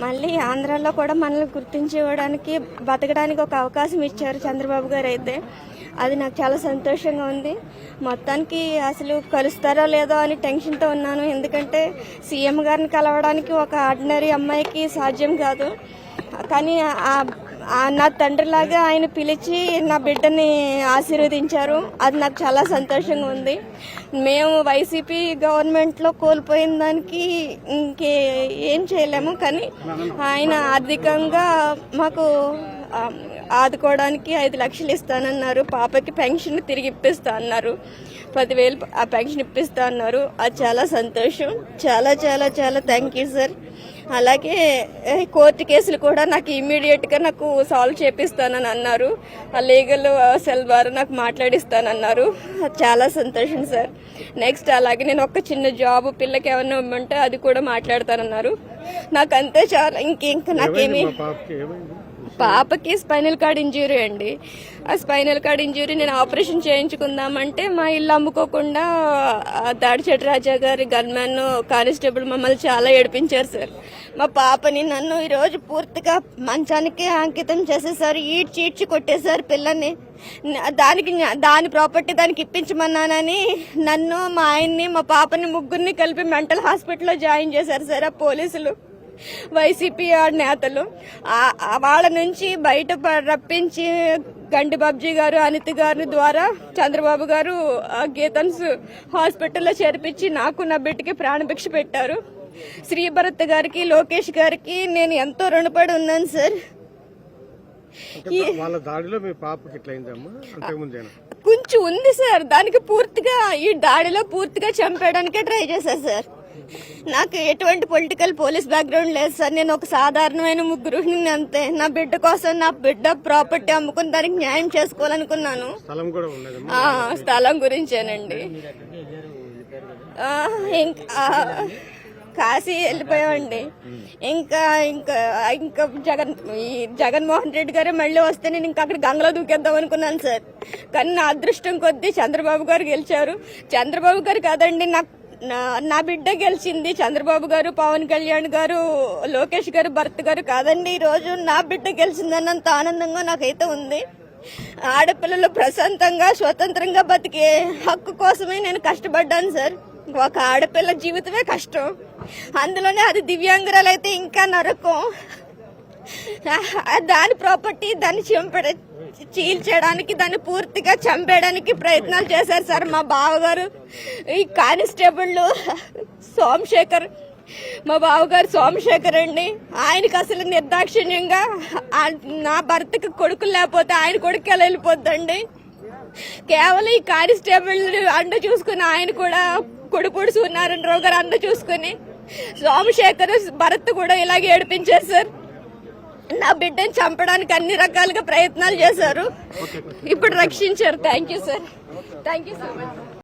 మళ్ళీ ఆంధ్రాలో కూడా మనల్ని గుర్తించుకోవడానికి బతకడానికి ఒక అవకాశం ఇచ్చారు చంద్రబాబు గారు అయితే. అది నాకు చాలా సంతోషంగా ఉంది. మొత్తానికి అసలు కలుస్తారో లేదో అని టెన్షన్తో ఉన్నాను. ఎందుకంటే సీఎం గారిని కలవడానికి ఒక ఆర్డినరీ అమ్మాయికి సాధ్యం కాదు. కానీ ఆ నా తండ్రిలాగా ఆయన పిలిచి నా బిడ్డని ఆశీర్వదించారు. అది నాకు చాలా సంతోషంగా ఉంది. మేము వైసీపీ గవర్నమెంట్లో కోల్పోయిన దానికి ఇంకే ఏం చేయలేము కానీ ఆయన ఆర్థికంగా మాకు ఆదుకోవడానికి ఐదు లక్షలు ఇస్తానన్నారు. పాపకి పెన్షన్ తిరిగి ఇప్పిస్తా అన్నారు. పదివేలు ఆ పెన్షన్ ఇప్పిస్తా అన్నారు. అది చాలా సంతోషం. చాలా చాలా చాలా థ్యాంక్ యూ సార్. అలాగే కోర్టు కేసులు కూడా నాకు ఇమ్మీడియట్గా నాకు సాల్వ్ చేపిస్తానని అన్నారు. ఆ లీగల్ సెల్ ద్వారా నాకు మాట్లాడిస్తానన్నారు చాలా సంతోషం సార్. నెక్స్ట్ అలాగే నేను ఒక చిన్న జాబ్ పిల్లకి ఏమన్నా ఇమ్మంటే అది కూడా మాట్లాడతానన్నారు. నాకు అంతే చాలా. ఇంక ఇంకా నాకేమీ పాపకి స్పైనల్ కార్డ్ ఇంజ్యూరీ అండి. ఆ స్పైనల్ కార్డ్ ఇంజ్యూరీ నేను ఆపరేషన్ చేయించుకుందామంటే మా ఇల్లు అమ్ముకోకుండా ఆ దాడిచెట్టు రాజా గారి గన్మెన్ కానిస్టేబుల్ మమ్మల్ని చాలా ఏడిపించారు సార్. మా పాపని నన్ను ఈరోజు పూర్తిగా మంచానికి అంకితం చేసేసారు ఈడ్చి ఈడ్చి కొట్టేశారు పిల్లని. దానికి దాని ప్రాపర్టీ దానికి ఇప్పించమన్నానని నన్ను మా ఆయన్ని మా పాపని ముగ్గురిని కలిపి మెంటల్ హాస్పిటల్లో జాయిన్ చేశారు సార్ ఆ పోలీసులు. వైసీపీ నేతలు. వాళ్ళ నుంచి బయట రప్పించి గండి బాబ్జీ గారు అనిత గారి ద్వారా చంద్రబాబు గారు ఆ గీతన్స్ హాస్పిటల్లో చేర్పించి నాకు నా బిడ్డకి ప్రాణభిక్ష పెట్టారు. శ్రీభరత్ గారికి లోకేష్ గారికి నేను ఎంతో రుణపడి ఉన్నాను సార్. వాళ్ళ దాడిలో మీ పాపకి కొంచెం ఉంది సార్. దానికి పూర్తిగా ఈ దాడిలో పూర్తిగా చంపేయడానికే ట్రై చేశారు సార్. నాకు ఎటువంటి పొలిటికల్ పోలీస్ బ్యాక్గ్రౌండ్ లేదు సార్. నేను ఒక సాధారణమైన ముగ్గురుని అంతే. నా బిడ్డ కోసం నా బిడ్డ ప్రాపర్టీ అమ్ముకుని దానికి న్యాయం చేసుకోవాలనుకున్నాను. స్థలం గురించేనండి. ఇంకా కాశీ వెళ్ళిపోయామండి. ఇంకా ఇంకా ఇంకా జగన్ ఈ జగన్మోహన్ రెడ్డి గారు మళ్ళీ వస్తే నేను ఇంకా అక్కడ గంగలో దూకేద్దాం అనుకున్నాను సార్. కానీ నా అదృష్టం కొద్దీ చంద్రబాబు గారు గెలిచారు. చంద్రబాబు గారు కాదండి నాకు నా- నా బిడ్డ గెలిచింది చంద్రబాబు గారు పవన్ కళ్యాణ్ గారు లోకేష్ గారు భరత్ గారు కాదండి. ఈరోజు నా బిడ్డ గెలిచిందన్నంత ఆనందంగా నాకైతే ఉంది. ఆడపిల్లలు ప్రశాంతంగా స్వతంత్రంగా బతికే హక్కు కోసమే నేను కష్టపడ్డాను సార్. ఒక ఆడపిల్ల జీవితమే కష్టం. అందులోనే అది దివ్యాంగురాలు అయితే ఇంకా నరకం. దాని ప్రాపర్టీ దాన్ని చంపడ చీల్చడానికి దాన్ని పూర్తిగా చంపేయడానికి ప్రయత్నాలు చేశారు సార్ మా బావగారు. ఈ కానిస్టేబుల్ సోమశేఖర్ మా బావగారు సోమశేఖర్ అండి. ఆయనకి అసలు నిర్దాక్షిణ్యంగా నా భర్తకి కొడుకులు లేకపోతే ఆయన కొడుకు ఎలా వెళ్ళిపోద్దండి? కేవలం ఈ కానిస్టేబుల్ అండ చూసుకుని ఆయన కూడా కొడుపుడు సూర్యనారాయణరావు గారు అండ చూసుకుని సోమశేఖర్ భరత్ కూడా ఇలాగే ఏడిపించారు సార్. నా బిడ్డని చంపడానికి అన్ని రకాలుగా ప్రయత్నాలు చేశారు. ఇప్పుడు రక్షించారు. Thank you sir thank you so much